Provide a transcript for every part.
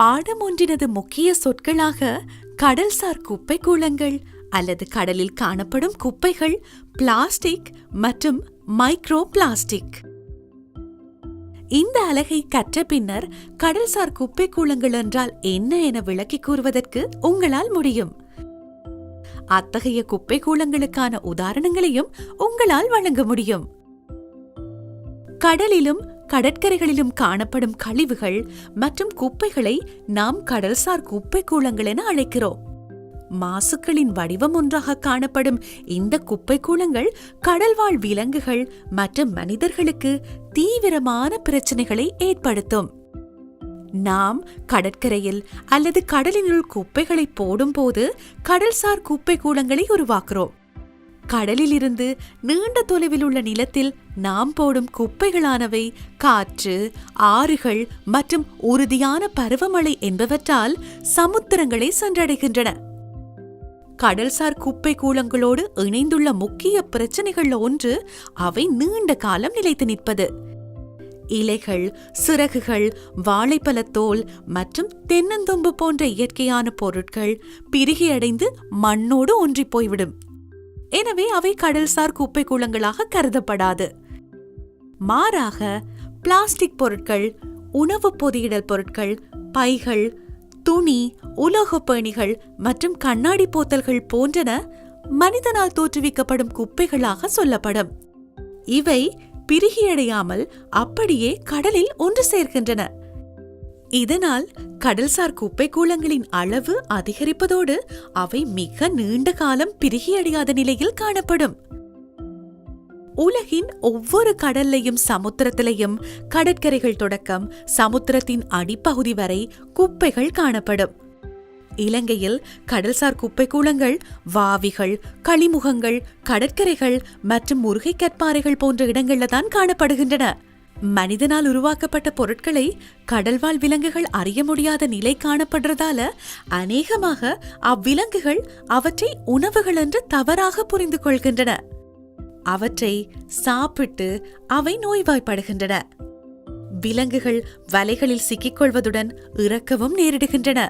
பாடம் ஒன்றினது முக்கிய சொற்களாக கடல்சார் குப்பை கூலங்கள் அல்லது கடலில் காணப்படும் குப்பைகள் பிளாஸ்டிக் மற்றும் மைக்ரோ பிளாஸ்டிக் இந்த அலகை கற்ற பின்னர் கடல்சார் குப்பை கூலங்கள் என்றால் என்ன என விளக்கிக் கூறுவதற்கு உங்களால் முடியும். அத்தகைய குப்பை கூலங்களுக்கான உதாரணங்களையும் உங்களால் வழங்க முடியும். கடலிலும் கடற்கரைகளிலும் காணப்படும் கழிவுகள் மற்றும் குப்பைகளை நாம் கடல்சார் குப்பை கூளங்கள் என அழைக்கிறோம். மாசுக்களின் வடிவம் ஒன்றாக காணப்படும் இந்த குப்பை கூளங்கள் கடல்வாழ் விலங்குகள் மற்றும் மனிதர்களுக்கு தீவிரமான பிரச்சனைகளை ஏற்படுத்தும். நாம் கடற்கரையில் அல்லது கடலினுள் குப்பைகளை போடும்போது கடல்சார் குப்பை கூளங்களை உருவாக்குறோம். கடலிலிருந்து நீண்ட தொலைவில் உள்ள நிலத்தில் நாம் போடும் குப்பைகளானவை காற்று ஆறுகள் மற்றும் உறுதியான பருவமழை என்பவற்றால் சமுத்திரங்களை சென்றடைகின்றன. கடல்சார் குப்பை கூலங்களோடு இணைந்துள்ள முக்கிய பிரச்சனைகள் ஒன்று அவை நீண்ட காலம் நிலைத்து நிற்பது. இலைகள் சிறகுகள் வாழைப்பழத்தோல் மற்றும் தென்னந்தொம்பு போன்ற இயற்கையான பொருட்கள் பிரிகியடைந்து மண்ணோடு ஒன்றிப் போய்விடும். எனவே அவை கடல்சார் குப்பை குளங்களாக கருதப்படாது. மாறாக பிளாஸ்டிக் பொருட்கள் உணவு பொதியிடல் பொருட்கள் பைகள் துணி உலோகப் பேணிகள் மற்றும் கண்ணாடி போத்தல்கள் போன்றன மனிதனால் தோற்றுவிக்கப்படும் குப்பைகளாக சொல்லப்படும். இவை பிரிகியடையாமல் அப்படியே கடலில் ஒன்று சேர்க்கின்றன இதனால் கடல்சார் குப்பை கூலங்களின் அளவு அதிகரிப்பதோடு அவை மிக நீண்ட காலம் பிரிகியடையாத நிலையில் காணப்படும். உலகின் ஒவ்வொரு கடல்லையும் சமுத்திரத்திலையும் கடற்கரைகள் தொடக்கம் சமுத்திரத்தின் அடிப்பகுதி வரை குப்பைகள் காணப்படும். இலங்கையில் கடல்சார் குப்பை கூலங்கள் வாவிகள் களிமுகங்கள் கடற்கரைகள் மற்றும் முருகை கற்பாறைகள் போன்ற இடங்கள்ல தான் காணப்படுகின்றன. மனிதனால் உருவாக்கப்பட்ட பொருட்களை கடல்வாழ் விலங்குகள் அறிய முடியாத நிலை காணப்படுறதால அநேகமாக அவ்விலங்குகள் அவற்றை உணவுகள் என்று தவறாக புரிந்து கொள்கின்றன. அவற்றை சாப்பிட்டு அவை நோய்வாய்ப்படுகின்றன. விலங்குகள் வலைகளில் சிக்கிக்கொள்வதுடன் இறக்கவும் நேரிடுகின்றன.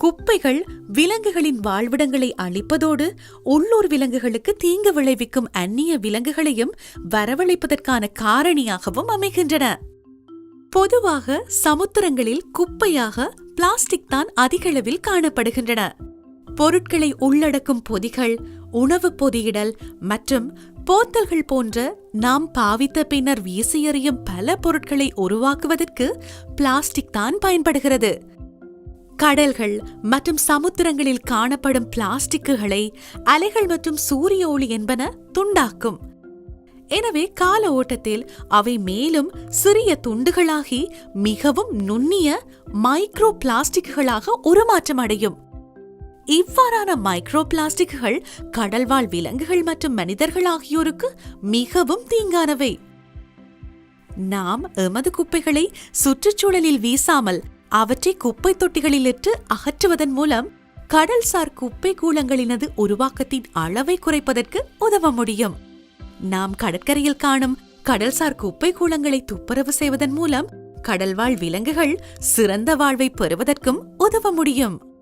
குப்பைகள் விலங்குகளின் வாழ்விடங்களை அழிப்பதோடு உள்ளூர் விலங்குகளுக்கு தீங்கு விளைவிக்கும் அந்நிய விலங்குகளையும் வரவழைப்பதற்கான காரணியாகவும் அமைகின்றன. பொதுவாக சமுத்திரங்களில் குப்பையாக பிளாஸ்டிக் தான் அதிகளவில் காணப்படுகின்றன. பொருட்களை உள்ளடக்கும் பொதிகள் உணவு பொதியிடல் மற்றும் போத்தல்கள் போன்ற நாம் பாவித்த பின்னர் வீசி எறியும் பல பொருட்களை உருவாக்குவதற்கு பிளாஸ்டிக் தான் பயன்படுகிறது. கடல்கள் மற்றும் சமுத்திரங்களில் காணப்படும் பிளாஸ்டிக்குகளை அலைகள் மற்றும் சூரிய ஒளி என்பன துண்டாக்கும். எனவே கால ஓட்டத்தில் அவை மேலும் சிறிய துண்டுகளாகி மிகவும் நுண்ணிய மைக்ரோ பிளாஸ்டிக்குகளாக உருமாற்றம் அடையும் இவ்வாறான மைக்ரோ பிளாஸ்டிக்குகள் கடல்வாழ் விலங்குகள் மற்றும் மனிதர்கள் ஆகியோருக்கு மிகவும் தீங்கானவை. நாம் எமது குப்பைகளை சுற்றுச்சூழலில் வீசாமல் அவற்றை குப்பை தொட்டிகளிலிட்டு அகற்றுவதன் மூலம் கடல்சார் குப்பை கூலங்களினது உருவாக்கத்தின் அளவை குறைப்பதற்கு உதவ முடியும். நாம் கடற்கரையில் காணும் கடல்சார் குப்பை கூலங்களை துப்புரவு செய்வதன் மூலம் கடல்வாழ் விலங்குகள் சிறந்த வாழ்வை பெறுவதற்கும் உதவ முடியும்.